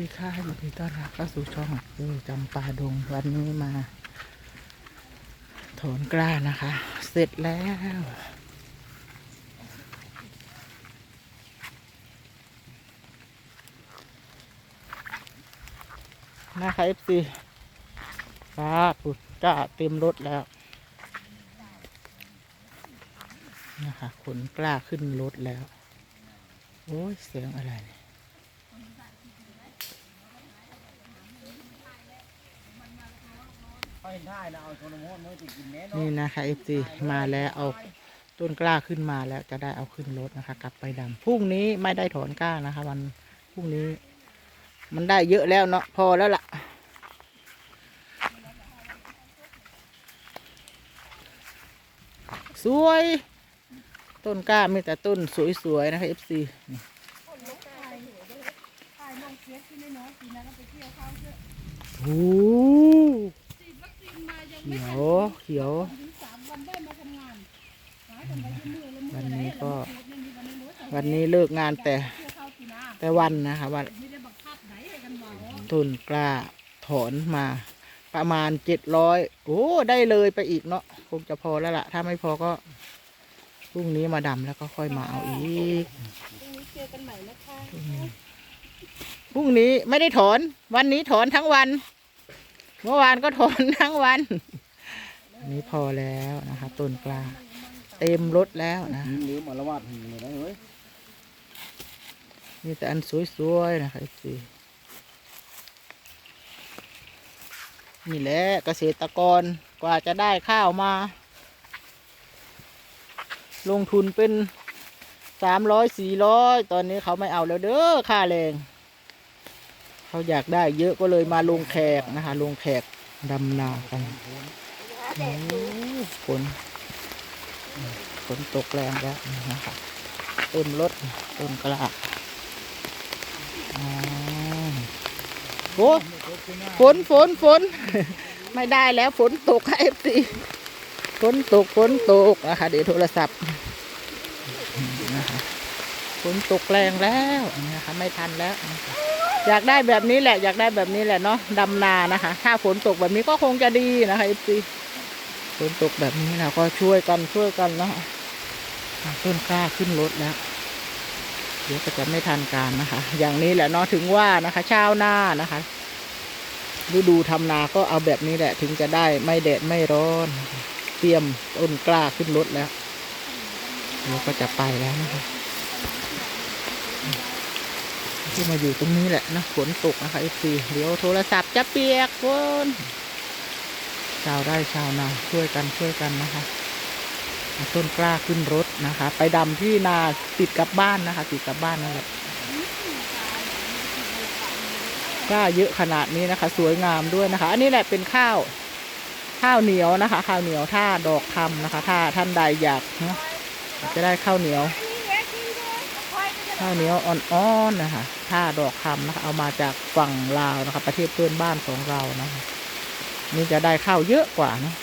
ดีค่ะยินดีต้อนรับเข้าสู่ช่องเออจำปาดงวันนี้มา ถอนกล้านะคะ เสร็จแล้ว นะคะเอฟซีป้าปุดจ้าเต็มรถแล้ว นะคะขนกล้าขึ้นรถแล้ว โอ้ยเสียงอะไรเนี่ย ไปได้ นี่นะคะเอฟซีมาแล้วเอาต้นกล้าขึ้นมาแล้วจะได้เอาขึ้นรถนะคะ กลับไปดำพรุ่งนี้ไม่ได้ถอนกล้านะคะ วันพรุ่งนี้ มันได้เยอะแล้วเนาะพอแล้วล่ะ สวย ต้นกล้ามีแต่ต้นสวยๆนะคะเอฟซีโอ้ ขียวเขียววันนี้ก็ วันนี้เลิกงานแต่แต่วันนะคะวันต้นกล้าถอนมาประมาณเจ็ดร้อยโอ้ได้เลยไปอีกเนาะคงจะพอแล้วล่ะ ถ้าไม่พอก็พรุ่งนี้มาดำแล้วก็ค่อยมาเอาอีกพรุ่งนี้ไม่ได้ถอน วันนี้ถอนทั้งวัน เมื่อวานก็ถอนทั้งวัน อันนี้พอแล้วนะคะต้นกล้าเต็มรถแล้วนะหรือมาละวาดหิงเลยนะเฮ้ยมีแต่อันสวยๆนะคะสินี่แหละเกษตรกรกว่าจะได้ข้าวมา ลงทุนเป็นสามร้อยสี่ร้อยตอนนี้เขาไม่เอาแล้วเด้อค่าแรงเขาอยากได้เยอะก็เลยมาลงแขกนะคะ ลงแขกดำนากัน โอ้ฝนฝนตกแรงแล้วนะคะต็มรถต้นกระอ๋อโอ้ฝนฝนฝน ไม่ได้แล้วฝนตกค่ะเอฟซีฝนตกฝนตกนะคะเดี๋ยวโทรศัพท์นะคะฝนตกแรงแล้วนะคะไม่ทันแล้วอยากได้แบบนี้แหละ อยากได้แบบนี้แหละเนาะดำนานะคะ ถ้าฝนตกแบบนี้ก็คงจะดีนะคะเอฟซี ฝนตกแบบนี้เราก็ช่วยกันช่วยกันนะต้นกล้าขึ้นรถแล้วเดี๋ยวก็จะไม่ทันการนะคะ อย่างนี้แหละเนาะถึงว่านะคะชาวนานะคะฤดูทำนาก็เอาแบบนี้แหละ ถึงจะได้ไม่แดดไม่ร้อน เตรียมต้นกล้าขึ้นรถแล้วเดี๋ยวก็จะไปแล้วนะคะที่มาอยู่ตรงนี้แหละนะฝนตกนะคะเอซีเดี๋ยวโทรศัพท์จะเปียกฝน ชาวไร่ชาวนาช่วยกันช่วยกันนะคะต้นกล้าขึ้นรถนะคะ ไปดำที่นาติดกับบ้านนะคะ ติดกับบ้านนั่นแหละกล้าเยอะขนาดนี้นะคะ สวยงามด้วยนะคะ อันนี้แหละเป็นข้าว ข้าวเหนียวนะคะ ข้าวเหนียวท่าดอกคำนะคะ ถ้าท่านใดอยากนะจะได้ข้าวเหนียว ข้าวเหนียวอ่อนๆนะคะท่าดอกคำนะคะ เอามาจากฝั่งลาวนะคะ ประเทศเพื่อนบ้านของเรานะคะ นี่จะได้ข้าวเยอะกว่านะ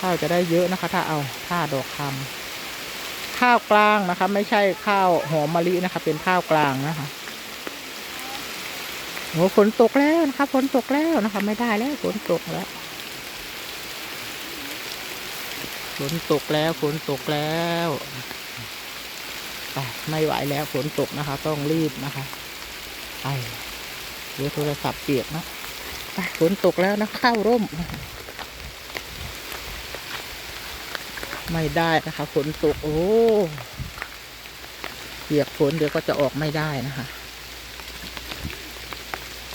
ข้าวจะได้เยอะนะคะ ถ้าเอาท่าดอกคำข้าวกลางนะคะ ไม่ใช่ข้าวหอมมะลินะคะ เป็นข้าวกลางนะคะโอ้ฝนตกแล้วนะคะฝนตกแล้วนะคะ ไม่ได้แล้วฝนตกแล้วฝนตกแล้วฝนตกแล้วไปไม่ไหวแล้วฝนตกนะคะ ต้องรีบนะคะไปเดี๋ยวโทรศัพท์เปียกนะ ไปฝนตกแล้วนะเข้าร่ม ไม่ได้นะคะฝนตก โอ้เปียกฝนเดี๋ยวก็จะออกไม่ได้นะคะ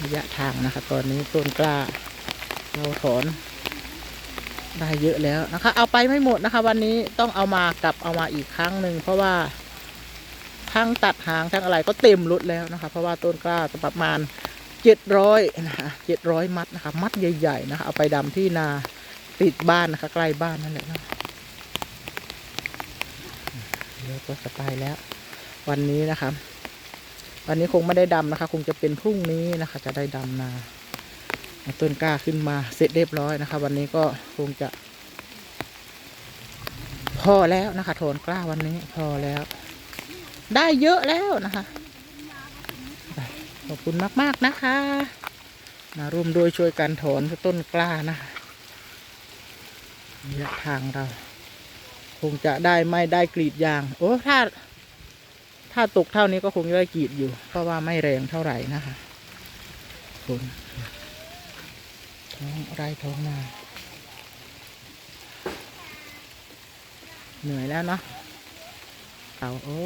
ระยะทางนะคะ ตอนนี้ต้นกล้า เราถอน ได้เยอะแล้วนะคะ เอาไปไม่หมดนะคะ วันนี้ต้องเอามากลับเอามาอีกครั้งหนึ่งเพราะว่าทั้งตัดหางทั้งอะไรก็เต็มรถแล้วนะคะ เพราะว่าต้นกล้าจะประมาณ เจ็ดร้อยนะคะเจ็ดร้อยมัดนะคะ มัดใหญ่ๆนะคะ เอาไปดำที่นาติดบ้านนะคะ ใกล้บ้านนั่นแหละนะเดี๋ยวก็จะไปแล้ว วันนี้นะคะ วันนี้คงไม่ได้ดำนะคะ คงจะเป็นพรุ่งนี้นะคะ จะได้ดำนาเอาต้นกล้าขึ้นมาเสร็จเรียบร้อยนะคะ วันนี้ก็คงจะ พอแล้วนะคะโทนกล้าวันนี้พอแล้ว ได้เยอะแล้วนะคะ ไปก็คุณมากๆนะคะมาร่วมโดวยช่วยกันถอนต้นกล้านะคะระยะทางเรา คงจะได้ไม่ได้กรีดยาง โอ้ถ้า ถ้าตกเท่านี้ก็คงจะได้กรีดอยู่ เพราะว่าไม่แรงเท่าไหร่นะคะฝนท้องไร่ท้องนาเหนื่อยแล้วเนาะเอาโอ้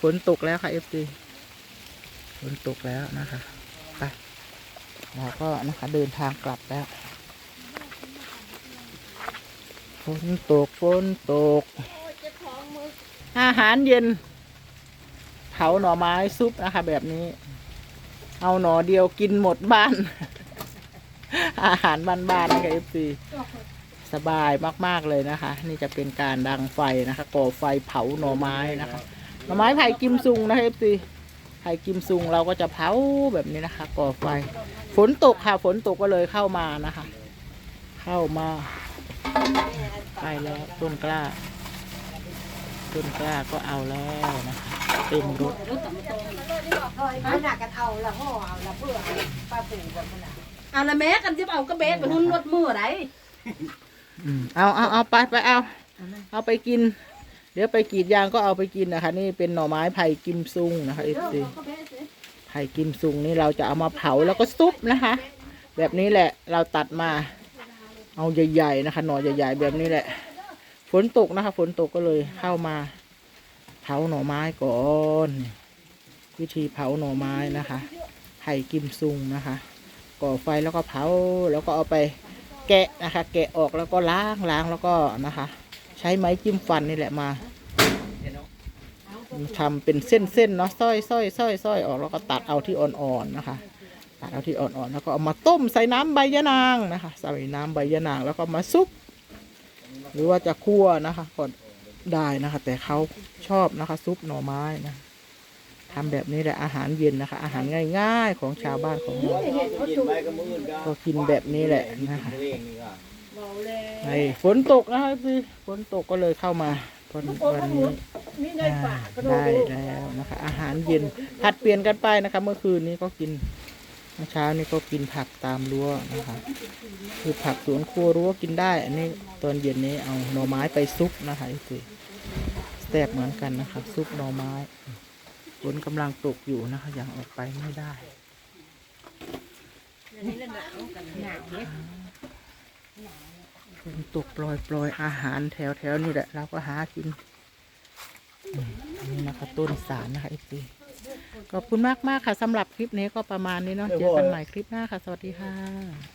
ฝนตกแล้วค่ะเอฟซี ฝนตกแล้วนะคะไปเราก็นะคะเดินทางกลับแล้วฝนตกฝนตก อาหารเย็น เผาหน่อไม้ซุปนะคะ แบบนี้ เอาหน่อเดียวกินหมดบ้าน อาหารบ้านๆนะคะเอฟซีสบายมากๆเลยนะคะ นี่จะเป็นการดังไฟนะคะก่อไฟเผาหน่อไม้นะคะหน่อไม้ไผ่กิมซุงนะคะเอฟซี ไผ่กิมซุงเราก็จะเผาแบบนี้นะคะ ก่อไฟ ฝนตกค่ะ ฝนตกก็เลยเข้ามานะคะ เข้ามา ไปแล้วต้นกล้า ต้นกล้าก็เอาแล้วนะคะเต็มรถเอาหนักกันเอาละห่อเอาละเพื่อป้าปู่แบบนั้นเอาละแม่กันจะเอากระเบสไปหุ่นรถมือไหนอืมเอาเอาเอาไปไปเอา เอาไปกิน เดี๋ยวไปกรีดยางก็เอาไปกินนะคะ นี่เป็นหน่อไม้ไผ่กิมซุงนะคะเอฟซีไผ่กิมซุงนี่เราจะเอามาเผาแล้วก็ซุปนะคะ แบบนี้แหละเราตัดมา เอาใหญ่ๆนะคะ หน่อใหญ่ๆแบบนี้แหละ ฝนตกนะคะ ฝนตกก็เลยเข้ามา เผาหน่อไม้ก่อน วิธีเผาหน่อไม้นะคะไผ่กิมซุงนะคะ ก่อไฟแล้วก็เผาแล้วก็เอาไปแกะนะคะ แกะออกแล้วก็ล้างล้างแล้วก็นะคะ ใช้ไม้จิ้มฟันนี่แหละมาทำเป็นเส้นๆเนาะส้อยส้อยส้อยส้อยออกแล้วก็ตัดเอาที่อ่อนๆนะคะ ตัดเอาที่อ่อนๆแล้วก็เอามาต้มใส่น้ำใบยะนางนะคะใส่น้ำใบยะนางแล้วก็มาซุป หรือว่าจะคั่วนะคะก็ได้นะคะ แต่เขาชอบนะคะ ซุปหน่อไม้นะทำแบบนี้แหละอาหารเย็นนะคะ อาหารง่าย ๆ ของชาวบ้านของเราก็กินแบบนี้แหละนะคะ ตัวเองนี่ก็ไอ้ฝนตกนะคะพี่ฝนตกก็เลยเข้ามาวันวันนี้นี่ในอ่าป่าก็ดูได้แล้วนะคะ อาหารเย็นผัดเปลี่ยนกันไปนะคะเมื่อคืนนี้ก็กินเมื่อเช้านี้ก็กินผักตามรั้วนะคะ คือผักสวนครัวรั้วกินได้ อันนี้ตอนเย็นนี้เอาหน่อไม้ไปซุปนะคะคือแซ่บเหมือนกันนะคะซุปหน่อไม้ฝนกำลังตกอยู่นะคะยังออกไปไม่ได้ฝ นตกปล่อยปล่อยอาหารแถวแถวนี่แหละ เราก็หากินอืมนี่นะคะต้นสารนะคะไอซีขอบคุณมากมากๆค่ะสำหรับคลิปนี้ก็ประมาณนี้เนาะเจอกันใหม่คลิปหน้าค่ะ สวัสดีค่ะ